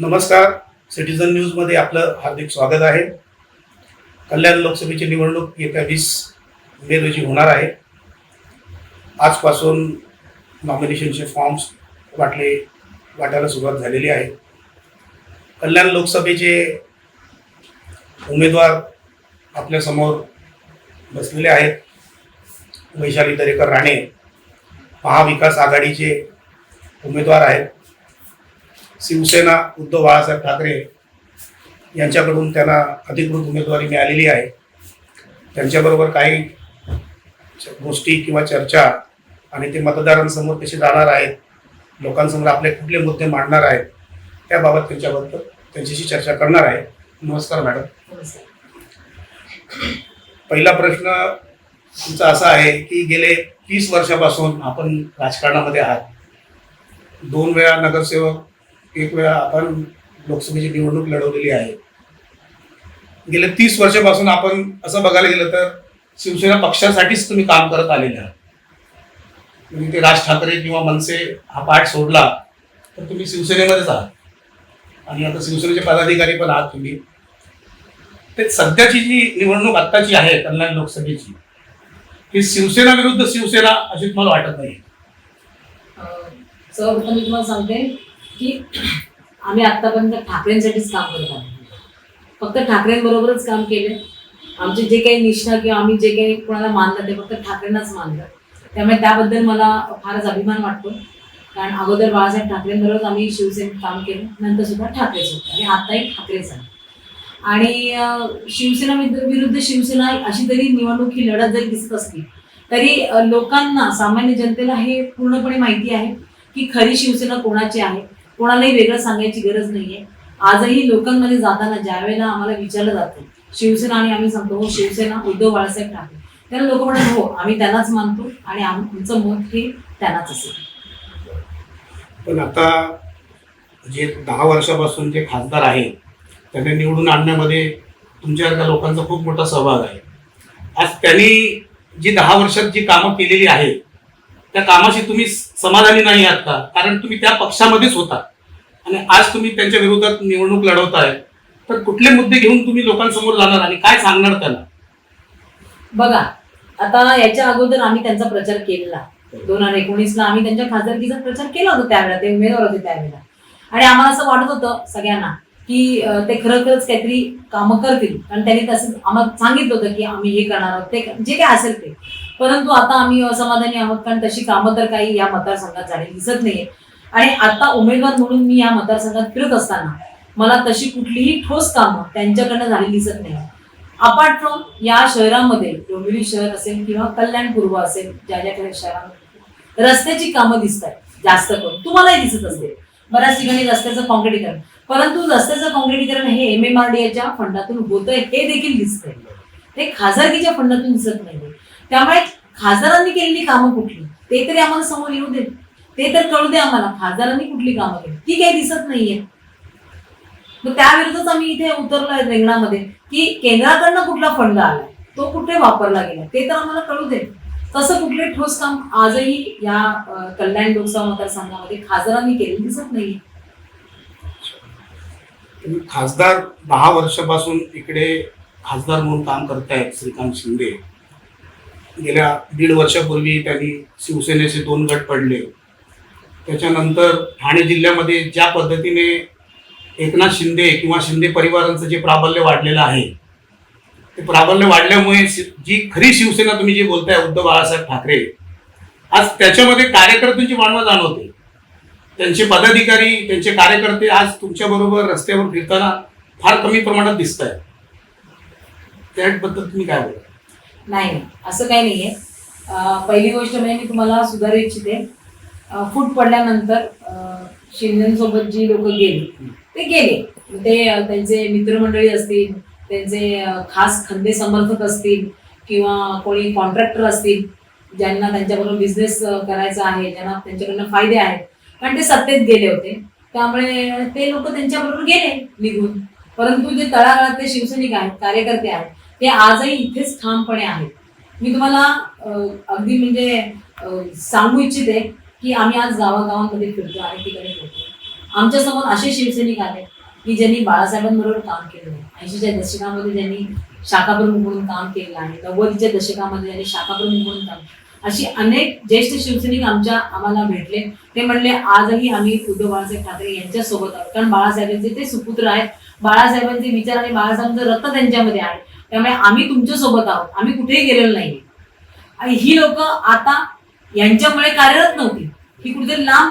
नमस्कार. सिटीझन न्यूजमध्ये आपलं हार्दिक स्वागत आहे. कल्याण लोकसभेची निवडणूक येत्या वीस मे रोजी होणार आहे. आजपासून नॉमिनेशनचे फॉर्म्स वाटले वाटायला सुरुवात झालेली आहे. कल्याण लोकसभेचे उमेदवार आपल्यासमोर बसलेले आहेत. वैशाली दरेकर राणे महाविकास आघाडीचे उमेदवार आहेत. शिवसेना उद्धव बाळासाहेब ठाकरे यांच्याकडून त्यांना अधिकृत उमेदवारी मिळालेली आहे. त्यांच्याबरोबर काही च- गोष्टी किंवा चर्चा आणि ते मतदारांसमोर कसे जाणार आहेत लोकांसमोर आपले कुठले मुद्दे मांडणार आहेत त्याबाबत त्यांच्याबद्दल त्यांच्याशी चर्चा करणार आहे. नमस्कार मॅडम. पहिला प्रश्न तुमचा असा आहे की गेले तीस वर्षापासून आपण राजकारणामध्ये आहात. दोन वेळा नगरसेवक एक वेळा आपण लोकसभेची निवडणूक लढवलेली आहे. गेल्या तीस वर्षापासून आपण असं बघायला गेलं तर शिवसेना पक्षासाठीच तुम्ही काम करत आलेले आहात. तुम्ही ते राज ठाकरे किंवा मनसे हा पाठ सोडला तर तुम्ही शिवसेनेमध्येच आहात. आणि आता शिवसेनेचे पदाधिकारी पण आहात तुम्ही. ते सध्याची जी निवडणूक आत्ताची आहे कल्याण लोकसभेची ही शिवसेना विरुद्ध शिवसेना अशी तुम्हाला वाटत नाही सर्वप्रथम मी तुम्हाला सांगते. की आम्ही आत्तापर्यंत ठाकरेंसाठीच काम करत आहोत फक्त ठाकरेंबरोबरच काम केले. आमचे जे काही निष्ठा किंवा आम्ही जे काही कोणाला मानलं ते फक्त ठाकरेंनाच मानलं. त्यामुळे त्याबद्दल मला फारच अभिमान वाटतो. कारण अगोदर बाळासाहेब ठाकरेंबरोबर आम्ही शिवसेनेत काम केलं. नंतर सुद्धा ठाकरेच होतं. आणि आत्ताही ठाकरेच आहे. आणि शिवसेना विरुद्ध शिवसेना अशी तरी निवडणूक ही लढत जरी दिसत असली तरी लोकांना सामान्य जनतेला हे पूर्णपणे माहिती आहे की खरी शिवसेना कोणाची आहे? कोणालाही वेगळं सांगायची गरज नाहीये. आजही लोकांमध्ये जाताना ज्या वेळेला आम्हाला विचारलं जातं शिवसेना आणि आम्ही सांगतो हो शिवसेना उद्धव बाळासाहेब ठाकरे. त्याला लोक म्हणतात हो आम्ही त्यांनाच मानतो आणि आमचं मत हे त्यांनाच असेल. पण आता जे दहा वर्षापासून जे खासदार आहेत त्यांना निवडून आणण्यामध्ये तुमच्या लोकांचा खूप मोठा सहभाग आहे. आज त्यांनी जी दहा वर्षात जी कामं केलेली आहेत त्या कामाशी तुम्ही समाधानी नाही आहात का? कारण तुम्ही त्या पक्षामध्येच होता. आणि आज तुम्ही त्यांच्या विरोधात निवडणूक लढवताय तर कुठले मुद्दे घेऊन तुम्ही लोकांसमोर जाणार आणि काय सांगणार त्यांना? बघा आता याच्या अगोदर आम्ही त्यांचा प्रचार केलेला. दोन हजार एकोणीसला आम्ही त्यांच्या खासदारकीचा प्रचार केला होता त्यावेळेला ते उमेदवार होते त्यावेळेला. आणि आम्हाला असं वाटत होतं सगळ्यांना की ते ते खरंच काहीतरी कामं करतील. कारण त्यांनी तसं आम्हाला सांगितलं होतं की आम्ही हे करणार आहोत ते जे काय असेल ते. परंतु आता आम्ही असमाधानी आहोत कारण तशी कामं तर काही या मतदारसंघात झाली दिसत नाहीये. आणि आता उमेदवार म्हणून मी या मतदारसंघात फिरत असताना मला तशी कुठलीही ठोस कामं त्यांच्याकडनं झाली दिसत नाही. अपार्ट फ्रॉम या शहरामध्ये डोंबिवली शहर असेल किंवा कल्याण पूर्व असेल ज्या ज्या शहरामध्ये रस्त्याची कामं दिसत आहेत जास्त करून. तुम्हालाही दिसत असते बऱ्याच ठिकाणी रस्त्याचं कॉन्क्रिटीकरण परंतु रस्त्याचं कॉन्क्रिटीकरण हे एम एम आर डी एच्या फंडातून होतंय हे देखील दिसतंय. ते खासदारकीच्या फंडातून दिसत नाही त्यामुळे खासदारांनी केलेली कामं कुठली? ते तरी आम्हाला समोर येऊ देत. ते तर कळू दे आम्हाला. खासदारांनी कुठली कामं केली. ती काही दिसत नाहीये. मग त्याविरुद्धच आम्ही इथे उतरलोय रेंगणामध्ये की केंद्राकडनं कुठला फंड आलाय तो कुठे वापरला गेला ते तर आम्हाला कळू दे. तसं कुठले ठोस काम आजही या कल्याण लोकसभा मतदारसंघामध्ये खासदारांनी केले दिसत नाही खासदार दहा वर्षापासून इकडे खासदार म्हणून काम करतायत श्रीकांत शिंदे. गेल्या दीड वर्षापूर्वी त्यांनी शिवसेनेचे दोन गट पडले. त्याच्यानंतर ठाणे जिल्ह्यामध्ये ज्या पद्धतीने एकनाथ शिंदे किंवा शिंदे परिवारांचं जे प्राबल्य वाढलेलं आहे ते प्राबल्य वाढल्यामुळे शि- जी खरी शिवसेना तुम्ही जी बोलताय उद्धव बाळासाहेब ठाकरे आज त्याच्यामध्ये कार्यकर्त्यांची वाढवा जाणवते. त्यांचे पदाधिकारी त्यांचे कार्यकर्ते आज तुमच्याबरोबर रस्त्यावर फिरताना फार कमी प्रमाणात दिसत आहेत त्याबद्दल तुम्ही काय बोला नाही असं काही नाही आहे पहिली गोष्ट म्हणजे मी तुम्हाला सुधारू इच्छिते. फूट पडल्यानंतर अं, शिंदेसोबत जी लोक गेली ते गेले. ते त्यांचे मित्रमंडळी असतील त्यांचे खास खंदे समर्थक असतील किंवा कोणी कॉन्ट्रॅक्टर असतील ज्यांना त्यांच्याबरोबर बिझनेस करायचा आहे ज्यांना त्यांच्याकडनं फायदे आहेत. कारण ते सत्तेत गेले होते. त्यामुळे ते लोक त्यांच्याबरोबर गेले निघून. परंतु जे तळागाळातले शिवसैनिक आहेत कार्यकर्ते आहेत ते आजही इथेच ठामपणे आहेत. मी तुम्हाला अगदी म्हणजे सांगू इच्छिते की आम्ही आज गावागावांमध्ये फिरतो आणि ठिकाणी फिरतो आमच्यासमोर असे शिवसैनिक आले की ज्यांनी बाळासाहेबांबरोबर काम केलं ऐंशीच्या दशकामध्ये ज्यांनी शाखाप्रमुख म्हणून काम केलेलं आहे नव्वदीच्या दशकामध्ये ज्यांनी शाखाप्रमुख म्हणून काम अशी अनेक ज्येष्ठ शिवसैनिक आमच्या आम्हाला भेटले. ते म्हणले आजही आम्ही उद्धव बाळासाहेब ठाकरे यांच्यासोबत आहोत. कारण बाळासाहेबांचे ते सुपुत्र आहेत. बाळासाहेबांचे विचार आणि बाळासाहेबांचं रक्त त्यांच्यामध्ये आहे. त्यामुळे आम्ही तुमच्यासोबत आहोत. आम्ही कुठेही गेलेलो नाही आणि ही लोक आता यांच्यामुळे कार्यरत नव्हती. ही कुठेतरी लांब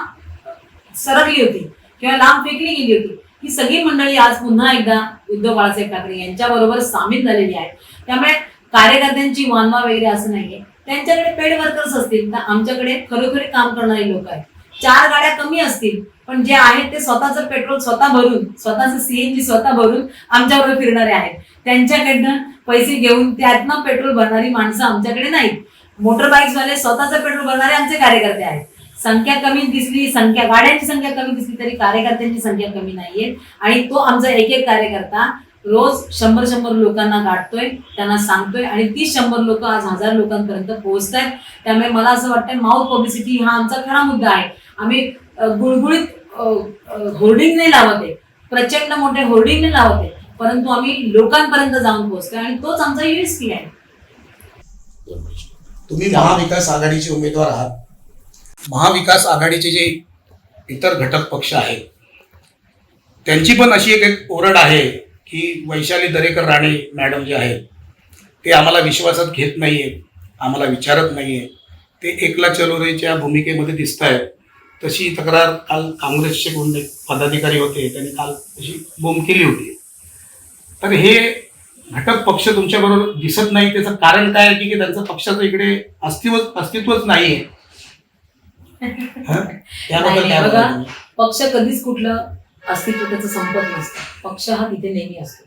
सरकली होती किंवा लांब फेकली गेली होती. ही सगळी मंडळी आज पुन्हा एकदा उद्धव बाळासाहेब ठाकरे यांच्याबरोबर सामील झालेली आहे त्यामुळे कार्यकर्त्यांची वानवा वगैरे असं नाहीये. त्यांच्याकडे पेड वर्कर्स असतील तर आमच्याकडे खरोखरी काम करणारे लोक आहेत. चार गाड्या कमी असतील पण जे आहेत ते स्वतःचं पेट्रोल स्वतः भरून स्वतःचं सीएनजी स्वतः भरून आमच्याबरोबर फिरणारे आहेत. त्यांच्याकडनं पैसे घेऊन त्यातनं पेट्रोल भरणारी माणसं आमच्याकडे नाहीत. मोटर वाले स्वतःचं पेट्रोल भरणारे आमचे कार्यकर्ते आहेत. संख्या कमी दिसली संख्या गाड्यांची संख्या कमी दिसली तरी कार्यकर्त्यांची संख्या कमी नाहीये. आणि तो आमचा एक एक कार्यकर्ता रोज शंभर शंभर लोकांना गाठतोय त्यांना सांगतोय आणि तीस शंभर लोक आज हजार लोकांपर्यंत पोहोचत आहेत त्यामुळे मला असं वाटतं माउथ पब्लिसिटी हा आमचा खरा मुद्दा आहे. आम्ही गुळगुळीत होर्डिंग नाही लावत आहे. प्रचंड मोठे होर्डिंग नाही लावत आहे. परंतु आम्ही लोकांपर्यंत जाऊन पोहोचतोय आणि तोच आमचा युएसपी आहे. तुम्ही महाविकास आघाडीचे उमेदवार आहात. महाविकास आघाडीचे जे इतर घटक पक्ष आहेत त्यांची पण अशी एक एक ओरड आहे की वैशाली दरेकर राणे मॅडम जे आहेत ते आम्हाला विश्वासात घेत नाही आहे आम्हाला विचारत नाही आहे ते एकला चलोरेच्या भूमिकेमध्ये दिसत आहेत तशी तक्रार काल काँग्रेसचे कोण एक पदाधिकारी होते त्यांनी काल तशी बोंब केली होती. तर हे घटक पक्ष तुमच्याबरोबर दिसत नाही त्याचं कारण काय आहे की की त्यांचं पक्षाचं इकडे अस्तित्व अस्तित्वच नाहीये. आहे त्याबद्दल नाही, काय बघा. पक्ष कधीच कुठलं अस्तित्व त्याचं संपत नसतं. पक्ष हा तिथे नेहमी असतो.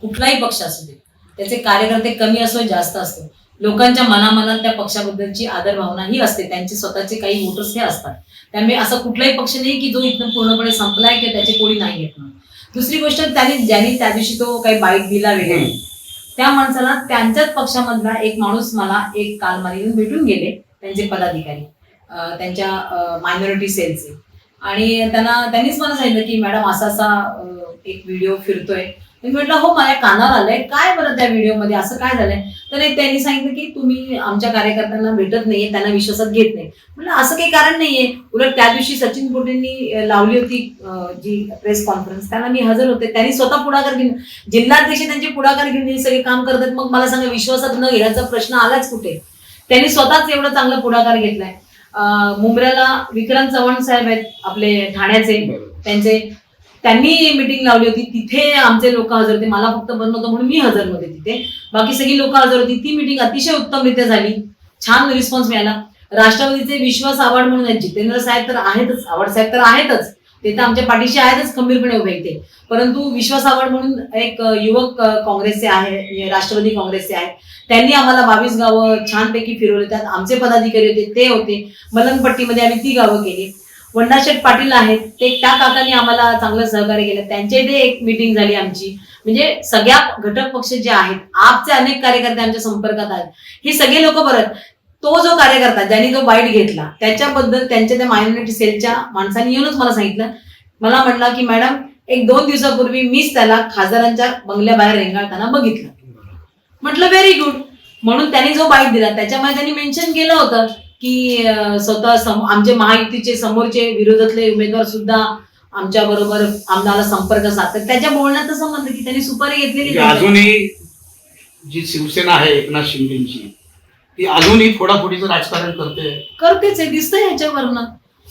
कुठलाही पक्ष असू दे. त्याचे कार्यकर्ते कमी असो जास्त असतो लोकांच्या मनामनात त्या पक्षाबद्दलची आदर भावना ही असते. त्यांचे स्वतःचे काही वोटर्स हे असतात. त्यामुळे असा कुठलाही पक्ष नाही की जो इथनं पूर्णपणे संपलाय की त्याचे कोणी नाही येत म्हणून. दुसरी गोष्ट त्यांनी ज्यांनी त्या दिवशी तो काही बाईट दिला वगैरे हम्म. त्या माणसाला त्यांच्याच पक्षामधला एक माणूस मला एक काल मला येऊन भेटून गेले त्यांचे पदाधिकारी. त्यांच्या मायनॉरिटी सेलचे आणि त्यांना त्यांनीच मला सांगितलं की मॅडम असा असा एक व्हिडिओ फिरतोय. मी म्हटलं हो माझ्या कानावर आलंय. काय बरं त्या व्हिडिओमध्ये असं काय झालंय? तर त्यांनी सांगितलं की तुम्ही आमच्या कार्यकर्त्यांना भेटत नाहीये त्यांना विश्वासात घेत नाही. म्हटलं असं काही कारण नाहीये. उलट त्या दिवशी सचिन पोटेंनी लावली होती जी प्रेस कॉन्फरन्स त्यांना मी हजर होते. त्यांनी स्वतः पुढाकार घेऊन जिल्हाध्यक्ष त्यांचे पुढाकार घेऊन हे सगळे काम करतात. मग मला सांगा विश्वासात न घेण्याचा प्रश्न आलाच कुठे? त्यांनी स्वतःच एवढा चांगला पुढाकार घेतलाय. मुंब्र्याला मुंबऱ्याला विक्रांत चव्हाण साहेब आहेत आपले ठाण्याचे त्यांचे. त्यांनी मिटिंग लावली होती. तिथे आमचे लोक हजर होते. मला फक्त बंद नव्हतं म्हणून मी हजर होते तिथे. बाकी सगळी लोक हजर होती. ती मिटिंग अतिशय उत्तमरित्या झाली. छान रिस्पॉन्स मिळाला. राष्ट्रवादीचे विश्वास आव्हाड म्हणून आहेत. जितेंद्र साहेब तर आहेतच. आव्हाड साहेब तर आहेतच. ते तर आमच्या पाठीशी आहेतच खंबीरपणे उभे ते परंतु विश्वास आवड म्हणून एक युवक काँग्रेसचे आहे म्हणजे राष्ट्रवादी काँग्रेसचे आहेत त्यांनी आम्हाला बावीस गावं छानपैकी फिरवले. त्यात आमचे पदाधिकारी होते ते होते. मलंगपट्टीमध्ये आम्ही ती गावं केली. वंडाशेठ पाटील आहेत ते त्या काकांनी आम्हाला चांगलं सहकार्य केलं. त्यांच्या इथे एक मिटिंग झाली आमची. म्हणजे सगळ्या घटक पक्ष जे आहेत आपचे अनेक कार्यकर्ते आमच्या संपर्कात आहेत. ही सगळे लोक परत तो जो कार्यकर्ता ज्यांनी तो बाईट घेतला त्याच्याबद्दल त्यांच्या त्या मायनॉरिटी सेलच्या माणसांनी येऊनच मला सांगितलं. मला म्हटलं की मॅडम एक दोन दिवसापूर्वी मीच त्याला खासदारांच्या बंगल्याबाहेर रेंगाळताना बघितलं. म्हटलं व्हेरी गुड म्हणून त्यांनी जो बाईट दिला त्याच्यामध्ये त्यांनी मेन्शन केलं होतं की स्वतः आमचे महायुतीचे समोरचे विरोधातले उमेदवार सुद्धा आमच्या बरोबर आम्हाला संपर्क साधतात. त्याच्या बोलण्याचा संबंध की त्यांनी सुपारी घेतलेली म्हणजे नाही. अजूनही जी शिवसेना आहे एकनाथ शिंदेची ती अजूनही फोडाफोडीचं राजकारण करते. करतेच आहे दिसतंय ह्याच्यावरनं.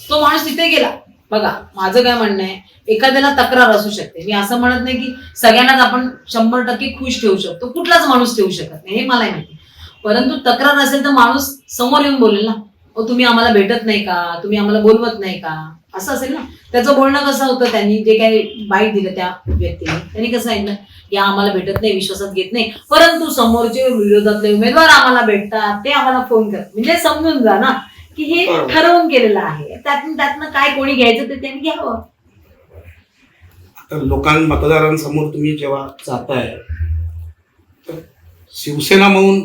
तो माणूस तिथे गेला. बघा माझं काय म्हणणं आहे एखाद्याला तक्रार असू शकते. मी असं म्हणत नाही की सगळ्यांनाच आपण शंभर टक्के खुश ठेवू शकतो. कुठलाच माणूस ठेवू शकत नाही हे मला माहिती. परंतु तक्रार असेल तर माणूस समोर येऊन बोलेल ना. ओ तुम्ही आम्हाला भेटत नाही का? तुम्ही आम्हाला बोलवत नाही का? असं असेल ना. त्याचं बोलणं कसं होतं त्यांनी? जे काही बाईट दिलं त्या व्यक्तीने. त्यांनी कसं सांगितलं? या आम्हाला भेटत नाही विश्वासात घेत नाही. परंतु समोरचे विरोधातले उमेदवार आम्हाला भेटतात ते आम्हाला फोन करतात. म्हणजे समजून जा ना की हे. ठरवून केलेलं आहे. त्यातून त्यातनं काय कोणी घ्यायचं ते त्यांनी घ्यावं. तर लोकां मतदारांसमोर तुम्ही जेव्हा जाताय तर शिवसेना म्हणून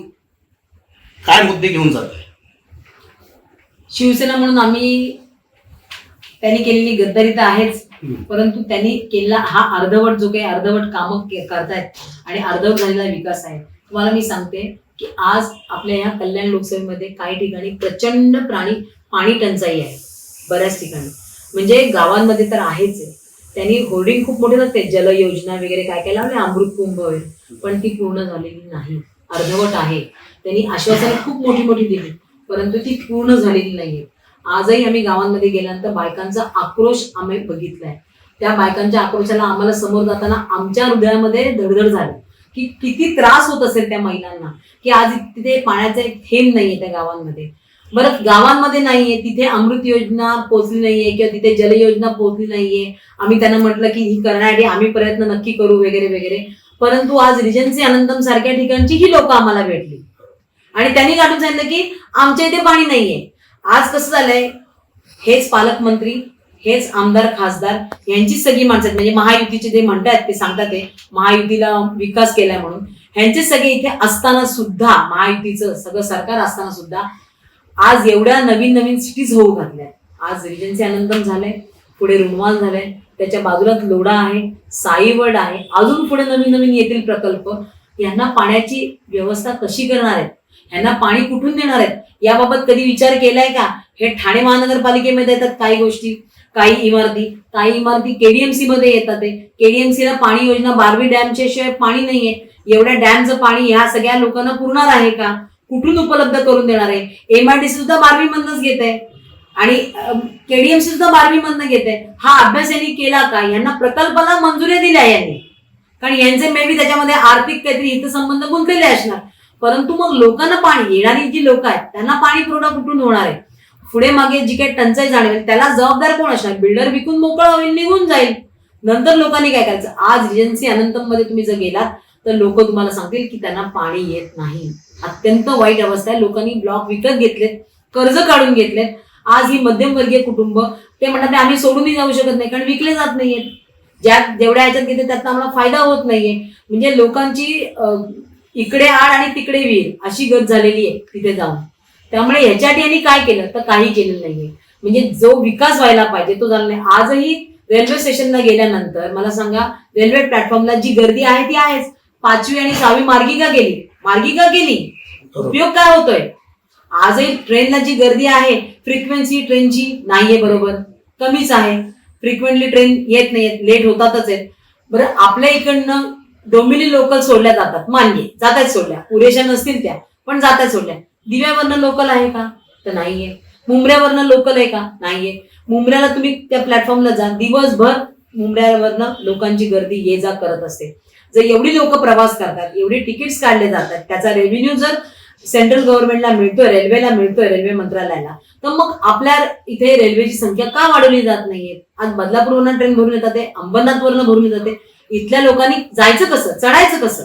काय मुद्दे घेऊन जाताय? शिवसेना म्हणून आम्ही त्यांनी केलेली गद्दारी तर आहेच. परंतु त्यांनी केलेला हा अर्धवट जो काही अर्धवट कामं करतायत आणि अर्धवट झालेला विकास आहे. तुम्हाला मी सांगते की आज आपल्या या कल्याण लोकसभेमध्ये काही ठिकाणी प्रचंड प्राणी पाणी टंचाई आहे बऱ्याच ठिकाणी. म्हणजे गावांमध्ये तर आहेच आहे. त्यांनी होर्डिंग खूप मोठे नसते जल योजना वगैरे काय काय लावले अमृत कुंभ वगैरे पण ती पूर्ण झालेली नाही. अर्धवट आहे. त्यांनी आश्वासने खूप मोठी मोठी दिली परंतु ती पूर्ण झालेली नाहीये. आजही आम्ही गावांमध्ये गेल्यानंतर बायकांचा आक्रोश आम्ही बघितलाय. त्या बायकांच्या आक्रोशाला आम्हाला समोर जाताना आमच्या हृदयामध्ये धडधड झाली की किती त्रास होत असेल त्या महिलांना की आज तिथे पाण्याचा एक थेंब नाहीये त्या गावांमध्ये. बरं गावांमध्ये नाहीये तिथे अमृत योजना पोहोचली नाहीये किंवा तिथे जल योजना पोहोचली नाहीये. आम्ही त्यांना म्हटलं की ही करण्यासाठी आम्ही प्रयत्न नक्की करू वगैरे वगैरे. परंतु आज रिजन्सी आनंदम सारख्या ठिकाणची ही लोक आम्हाला भेटली. आणि त्यांनी काढून सांगितलं की आमच्या इथे पाणी नाहीये. आज कसं झालंय? हेच पालकमंत्री हेच आमदार खासदार यांची सगळी माणसं आहेत. म्हणजे महायुतीचे जे म्हणतात ते सांगतात ते महायुतीला विकास केलाय म्हणून. ह्यांचे सगळे इथे असताना सुद्धा महायुतीचं सगळं सरकार असताना सुद्धा आज एवढ्या नवीन नवीन सिटीज होऊ घातल्या आज रिजन्सी आनंदम झालंय पुढे रुणवाल झालंय त्याच्या बाजूलाच लोढा आहे साईवड आहे अजून पुढे नवीन नवीन येतील प्रकल्प. यांना पाण्याची व्यवस्था कशी करणार आहेत? ह्यांना पाणी कुठून देणार आहेत? याबाबत कधी विचार केलाय का? हे ठाणे महानगरपालिकेमध्ये येतात काही गोष्टी. काही इमारती काही इमारती केडीएमसी मध्ये येतात केडीएमसीला पाणी योजना बारवी डॅमच्या शिवाय पाणी नाहीये. एवढ्या डॅमचं पाणी ह्या सगळ्या लोकांना पुरणार आहे का? कुठून उपलब्ध करून देणार आहे? एमआयडीसी सुद्धा बारवी मधनच घेत आहे. आणि केडीएमसी सुद्धा बारवी मधनं घेत आहे. हा अभ्यास यांनी केला का? यांना प्रकल्पाला मंजुरी दिल्या यांनी. कारण यांचे मे बी त्याच्यामध्ये आर्थिक काहीतरी हितसंबंध गुंतलेले असणार. परंतु मग लोकांना पाणी येणारी जी लोक आहेत त्यांना पाणी पुरवठा कुठून होणार आहे? पुढे मागे जी काही टंचाई जाणवेल त्याला जबाबदार कोण असणार? बिल्डर विकून मोकळा होईल निघून जाईल. नंतर लोकांनी काय करायचं? आज रिजन्सी अनंतममध्ये तुम्ही जर गेलात तर लोक तुम्हाला सांगतील की त्यांना पाणी येत नाही. अत्यंत वाईट अवस्था आहे. लोकांनी ब्लॉक विकत घेतलेत कर्ज काढून घेतलेत. आज ही मध्यमवर्गीय कुटुंब ते म्हणतात आम्ही सोडूनही जाऊ शकत नाही कारण विकले जात नाहीयेत. ज्या जेवढ्या ह्याच्यात घेते त्यात आम्हाला फायदा होत नाहीये. म्हणजे लोकांची इकडे आड आणि तिकडे विहीर अशी गत झालेली आहे तिथे जाऊन. त्यामुळे ह्याच्यासाठी यांनी काय केलं? तर काही केलेलं नाहीये. म्हणजे जो विकास व्हायला पाहिजे तो झाला नाही. आजही रेल्वे स्टेशनला गेल्यानंतर मला सांगा रेल्वे प्लॅटफॉर्मला जी गर्दी आहे ती आहेच. पाचवी आणि सहावी मार्गिका गेली? मार्गिका गेली? उपयोग काय होतोय? आजही ट्रेनला जी गर्दी आहे फ्रिक्वेन्सी ट्रेनची नाहीये बरोबर. कमीच आहे. फ्रिक्वेंटली ट्रेन येत नाहीयेत लेट होतातच आहेत. बरं आपल्या इकडनं डोंबिवली लोकल सोडल्या जातात. मान्य. जातात सोडल्या. पुरेशा नसतील त्या पण जातात सोडल्या. दिव्यावरनं लोकल आहे का? तर नाहीये. मुंबऱ्यावरनं लोकल आहे का? नाहीये. मुंबऱ्याला तुम्ही त्या प्लॅटफॉर्मला जा. दिवसभर मुंबऱ्यावरनं लोकांची गर्दी ये जा करत असते. जर एवढी लोक प्रवास करतात एवढे तिकीट्स काढले जातात त्याचा रेव्हेन्यू जर सेंट्रल गव्हर्नमेंटला मिळतोय रेल्वेला मिळतोय रेल्वे मंत्रालयाला तर मग आपल्या इथे रेल्वेची संख्या का वाढवली जात नाहीये? आज बदलापूरवरनं ट्रेन भरून येतात अंबरनाथवरनं भरून येतात इथल्या लोकांनी जायचं कसं? चढायचं कसं?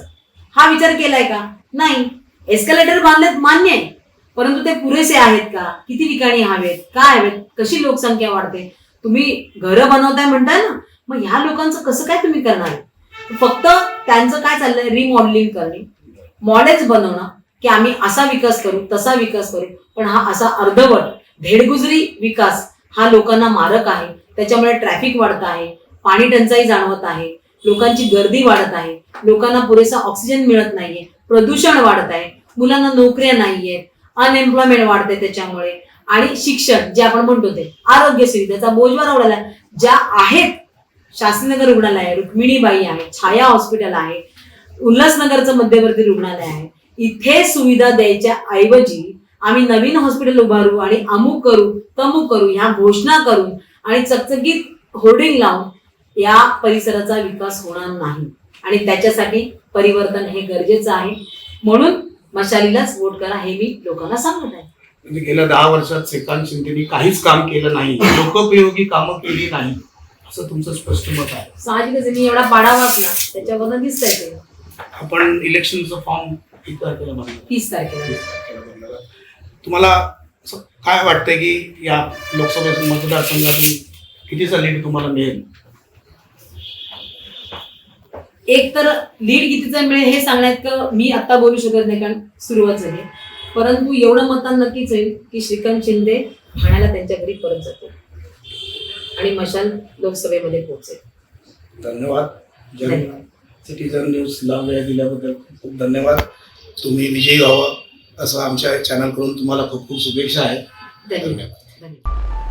हा विचार केलाय का? नाही. एस्कलेटर बांधलेत मान्य आहे. परंतु ते पुरेसे आहेत का? किती ठिकाणी हवेत? काय हवेत? कशी लोकसंख्या वाढते? तुम्ही घरं बनवताय म्हणताय ना मग ह्या लोकांचं कसं काय तुम्ही करणार? फक्त त्यांचं काय चाललंय? रिमॉडेलिंग करणे. मॉडेल्स बनवणं की आम्ही असा विकास करू तसा विकास करू पण हा असा अर्धवट भेडगुजरी विकास हा लोकांना मारक आहे. त्याच्यामुळे ट्रॅफिक वाढत आहे. पाणी टंचाई जाणवत आहे. लोकांची गर्दी वाढत आहे. लोकांना पुरेसा ऑक्सिजन मिळत नाहीये. प्रदूषण वाढत आहे. मुलांना नोकऱ्या नाहीयेत अनएम्प्लॉयमेंट वाढते त्याच्यामुळे. आणि शिक्षण जे आपण म्हणतो ते आरोग्य सुविधेचा बोजवार उडाला ज्या आहेत शास्त्रीनगर रुग्णालय आहे रुक्मिणीबाई आहे छाया हॉस्पिटल आहे उल्हासनगरचं मध्यवर्ती रुग्णालय आहे. इथे सुविधा द्यायच्या ऐवजी आम्ही नवीन हॉस्पिटल उभारू आणि अमुक करू तमुक करू ह्या घोषणा करून आणि चकचकीत होर्डिंग लावून या परिसराचा विकास होणार नाही. आणि त्याच्यासाठी परिवर्तन हे गरजेचं आहे. म्हणून मशालीलाच वोट करा हे मी लोकांना सांगत आहे. म्हणजे गेल्या दहा वर्षात श्रीकांत शिंदेनी काहीच काम केलं नाही. लोकोपयोगी कामं केली नाही. असं तुमचं स्पष्ट मत आहे. साहजिकच मी एवढा पाडा वाचला. त्याच्यावरनं दिसतंय ते आपण इलेक्शनचं फॉर्म किती तारखेला भरणार? तीस तारखेला. तीस तारखेला भरणार. आहे. तुम्हाला असं काय वाटतंय की या लोकसभा मतदारसंघातून कितीचा लीड तुम्हाला मिळेल? एक तर लीड कितीचा मिळेल हे सांगण्यात मी आता बोलू शकत नाही कारण सुरुवात झाली परंतु एवढं मतदान नक्कीच होईल की श्रीकांत शिंदे ठाण्याला त्यांच्या घरी परत जातील. आणि मशाल लोकसभेमध्ये पोहोचेल. धन्यवाद. जन धन्यवाद. सिटीजन न्यूजला वेळ दिल्याबद्दल खूप खूप धन्यवाद. तुम्ही विजयी व्हावं असं आमच्या चॅनलकडून तुम्हाला खूप खूप शुभेच्छा आहेत. धन्यवाद. धन्यवाद.